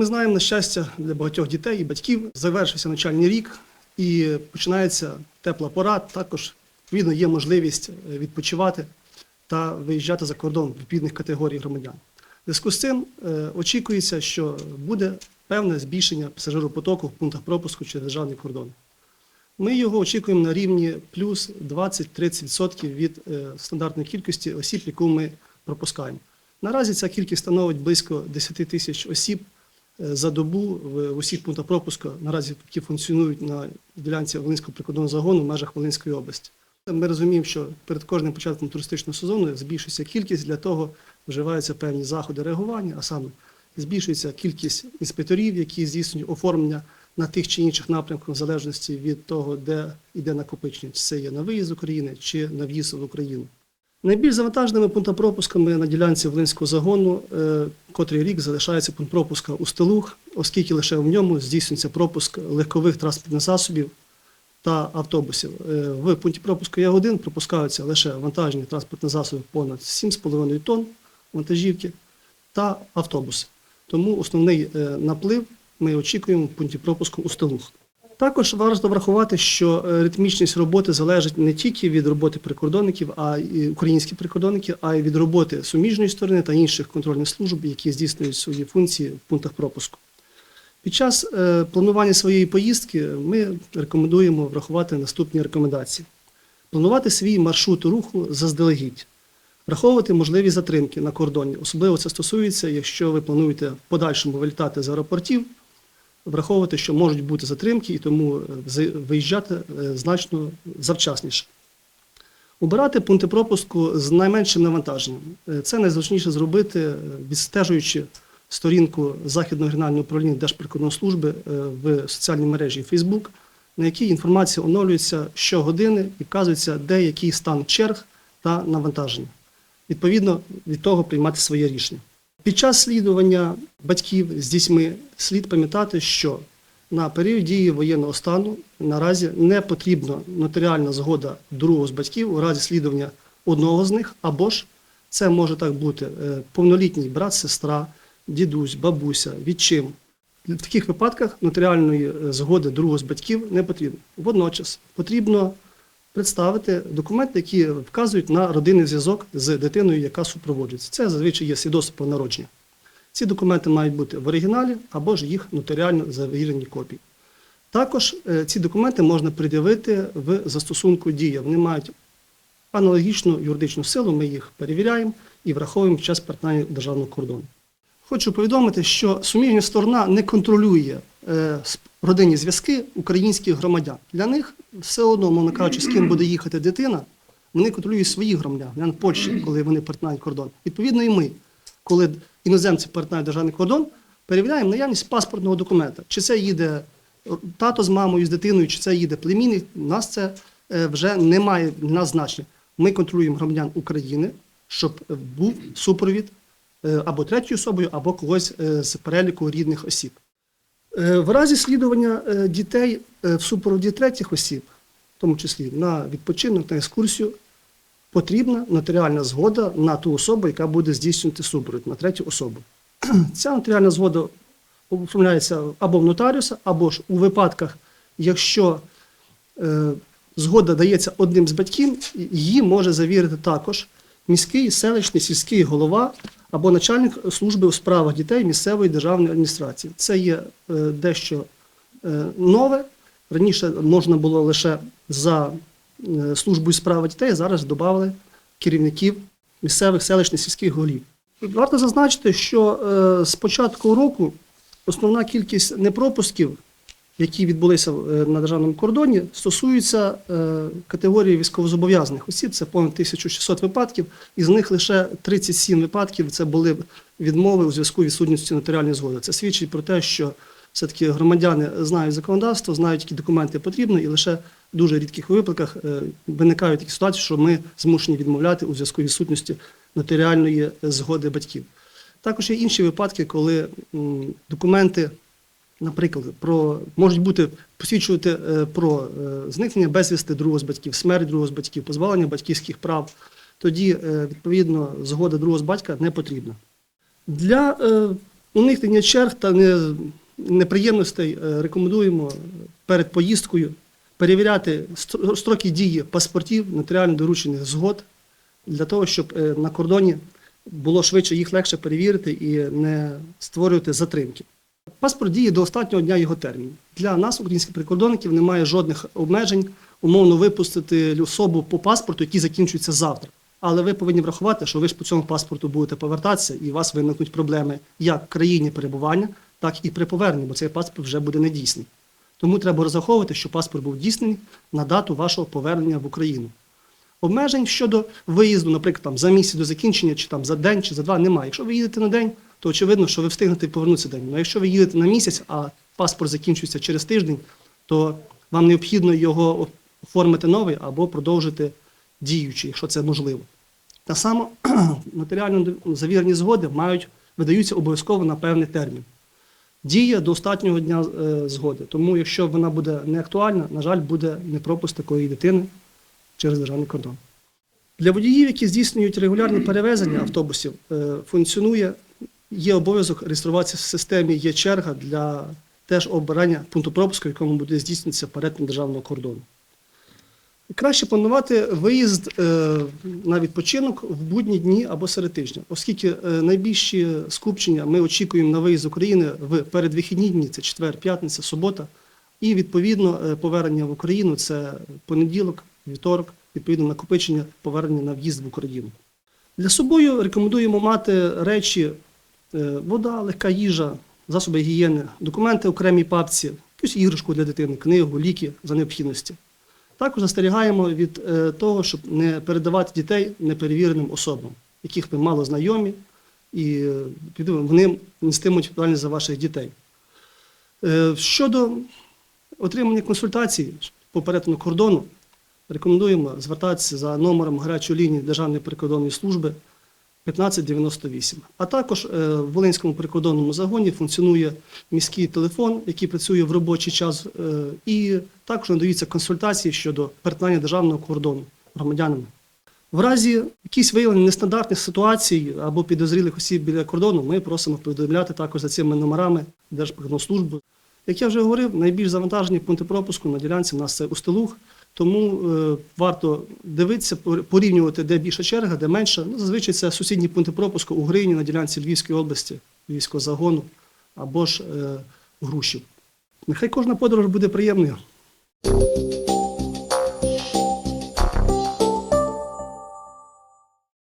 ми знаємо, на щастя, для багатьох дітей і батьків завершився навчальний рік і починається тепла пора. Також відповідно є можливість е, відпочивати та виїжджати за кордон відповідних категорій громадян. В зв'язку з цим е, очікується, що буде певне збільшення пасажиропотоку в пунктах пропуску через державний кордон. Ми його очікуємо на рівні плюс 20-30% від е, стандартної кількості осіб, яку ми пропускаємо. Наразі ця кількість становить близько 10 тисяч осіб за добу в усіх пунктах пропуску, наразі які функціонують на ділянці Волинського прикордонного загону в межах Волинської області. Ми розуміємо, що перед кожним початком туристичного сезону збільшується кількість, для того вживаються певні заходи реагування, а саме збільшується кількість інспекторів, які здійснюють оформлення на тих чи інших напрямках, в залежності від того, де йде накопичення, чи це є на виїзд України чи на в'їзд в Україну. Найбільш завантаженими пунктопропусками на ділянці Волинського загону, е, котрий рік залишається пункт пропуска у Стелух, оскільки лише в ньому здійснюється пропуск легкових транспортних засобів та автобусів. Е, В пункті пропуску Ягодин пропускаються лише вантажні транспортні засоби понад 7,5 тонн вантажівки та автобуси. Тому основний е, наплив ми очікуємо в пункті пропуску у Стелух. Також варто врахувати, що е, ритмічність роботи залежить не тільки від роботи прикордонників, а й українських прикордонників, а й від роботи суміжної сторони та інших контрольних служб, які здійснюють свої функції в пунктах пропуску. Під час е, планування своєї поїздки ми рекомендуємо врахувати наступні рекомендації: планувати свій маршрут руху заздалегідь, враховувати можливі затримки на кордоні. Особливо це стосується, якщо ви плануєте в подальшому вилітати з аеропортів, враховувати, що можуть бути затримки, і тому е, виїжджати е, значно завчасніше. Обирати пункти пропуску з найменшим навантаженням. Е, Це найзручніше зробити, відстежуючи сторінку Західного регіонального управління Держприкордонслужби в соціальній мережі Facebook, на якій інформація оновлюється щогодини і вказується, де який стан черг та навантаження. Відповідно від того приймати своє рішення. Під час слідування батьків з дітьми слід пам'ятати, що на період дії воєнного стану наразі не потрібна нотаріальна згода другого з батьків у разі слідування одного з них, або ж це може так бути е, повнолітній брат, сестра, дідусь, бабуся, відчим. В таких випадках нотаріальної е, згоди другого з батьків не потрібно. Водночас потрібно представити документи, які вказують на родинний зв'язок з дитиною, яка супроводжується. Це зазвичай є свідоцтво про народження. Ці документи мають бути в оригіналі або ж їх нотаріально завірені копії. Також е, ці документи можна пред'явити в застосунку дія. Вони мають аналогічну юридичну силу, ми їх перевіряємо і враховуємо під час перетинання державного кордону. Хочу повідомити, що суміжня сторона не контролює родинні зв'язки українських громадян. Для них все одно, мовно кажучи, з ким буде їхати дитина, вони контролюють своїх громадян, Польщі, коли вони перетинають кордон. Відповідно, і ми, коли іноземці перетинають державний кордон, перевіряємо наявність паспортного документа. Чи це їде тато з мамою, з дитиною, чи це їде племінник. У нас це е, вже не має значення. Ми контролюємо громадян України, щоб е, був супровід е, або третьою особою, або когось е, з переліку рідних осіб. Е, В разі слідування е, дітей е, в супроводі третіх осіб, в тому числі на відпочинок, на екскурсію, потрібна нотаріальна згода на ту особу, яка буде здійснювати супровід, на третю особу. Ця нотаріальна згода оформляється або в нотаріуса, або ж у випадках, якщо згода дається одним з батьків, її може завірити також міський, селищний, сільський голова або начальник служби у справах дітей місцевої державної адміністрації. Це є е, дещо е, нове. Раніше можна було лише за е, службою справи дітей, зараз додали керівників місцевих селищних сільських голів. Варто зазначити, що з початку року основна кількість непропусків, які відбулися е, на державному кордоні, стосуються е, категорії військовозобов'язаних осіб. Це понад 1600 випадків, із них лише 37 випадків це були відмови у зв'язку з відсутністю нотаріальної згоди. Це свідчить про те, що все-таки громадяни знають законодавство, знають, які документи потрібні, і лише в дуже рідких випадках е, виникають такі ситуації, що ми змушені відмовляти у зв'язку з відсутністю нотаріальної згоди батьків. Також є інші випадки, коли документи, наприклад, про можуть бути посвідчувати е, про е, зникнення безвісти другого з батьків, смерть другого з батьків, позбавлення батьківських прав. Тоді, е, відповідно, згода другого з батька не потрібна. Для Уникнення черг та неприємностей рекомендуємо перед поїздкою перевіряти строки дії паспортів, нотаріально доручених згод для того, щоб на кордоні було швидше їх легше перевірити і не створювати затримки. Паспорт діє до останнього дня його терміну. Для нас, українських прикордонників, немає жодних обмежень умовно випустити особу по паспорту, який закінчується завтра. Але ви повинні врахувати, що ви ж по цьому паспорту будете повертатися, і у вас виникнуть проблеми як в країні перебування, так і при поверненні, бо цей паспорт вже буде недійсний. Тому треба розраховувати, що паспорт був дійсний на дату вашого повернення в Україну. Обмежень щодо виїзду, наприклад, там, за місяць до закінчення, чи там за день, чи за два немає. Якщо ви їдете на день, то очевидно, що ви встигнете повернутися день. Ну, якщо ви їдете на місяць, а паспорт закінчується через тиждень, то вам необхідно його оформити новий або продовжити діючий, якщо це можливо. Та само нотаріально завірені згоди мають, видаються обов'язково на певний термін. Діє до останнього дня е, згоди. Тому, якщо вона буде не актуальна, на жаль, буде непропуск такої дитини через державний кордон. Для водіїв, які здійснюють регулярні перевезення автобусів, е, функціонує, є обов'язок реєструватися в системі, є черга для теж обирання пункту пропуску, в якому буде здійснюватися перетин державного кордону. Краще планувати виїзд е, на відпочинок в будні дні або серед тижня, оскільки е, найбільші скупчення ми очікуємо на виїзд з України в передвихідні дні, це четвер, п'ятниця, субота, і відповідно е, повернення в Україну це понеділок, вівторок, відповідно накопичення повернення на в'їзд в Україну. Для собою рекомендуємо мати речі вода, легка їжа, засоби гігієни, документи окремій папці, якусь іграшку для дитини, книгу, ліки за необхідності. Також застерігаємо від е, того, щоб не передавати дітей неперевіреним особам, яких ви мало знайомі, і е, вони нестимуть відповідальність за ваших дітей. Е, Щодо отримання консультацій по перетину кордону, рекомендуємо звертатися за номером гарячої лінії Державної прикордонної служби 1598. А також е, в Волинському прикордонному загоні функціонує міський телефон, який працює в робочий час, е, і також надаються консультації щодо перетинання державного кордону громадянами. В разі якихось виявлень нестандартних ситуацій або підозрілих осіб біля кордону, ми просимо повідомляти також за цими номерами Держприкордонслужбу. Як я вже говорив, найбільш завантажені пункти пропуску на ділянці в нас це Устилуг, тому е, варто дивитися, порівнювати, де більша черга, де менша. Ну, зазвичай це сусідні пункти пропуску у Грині на ділянці Львівської області, Львівського загону або ж е, Грушів. Нехай кожна подорож буде приємною.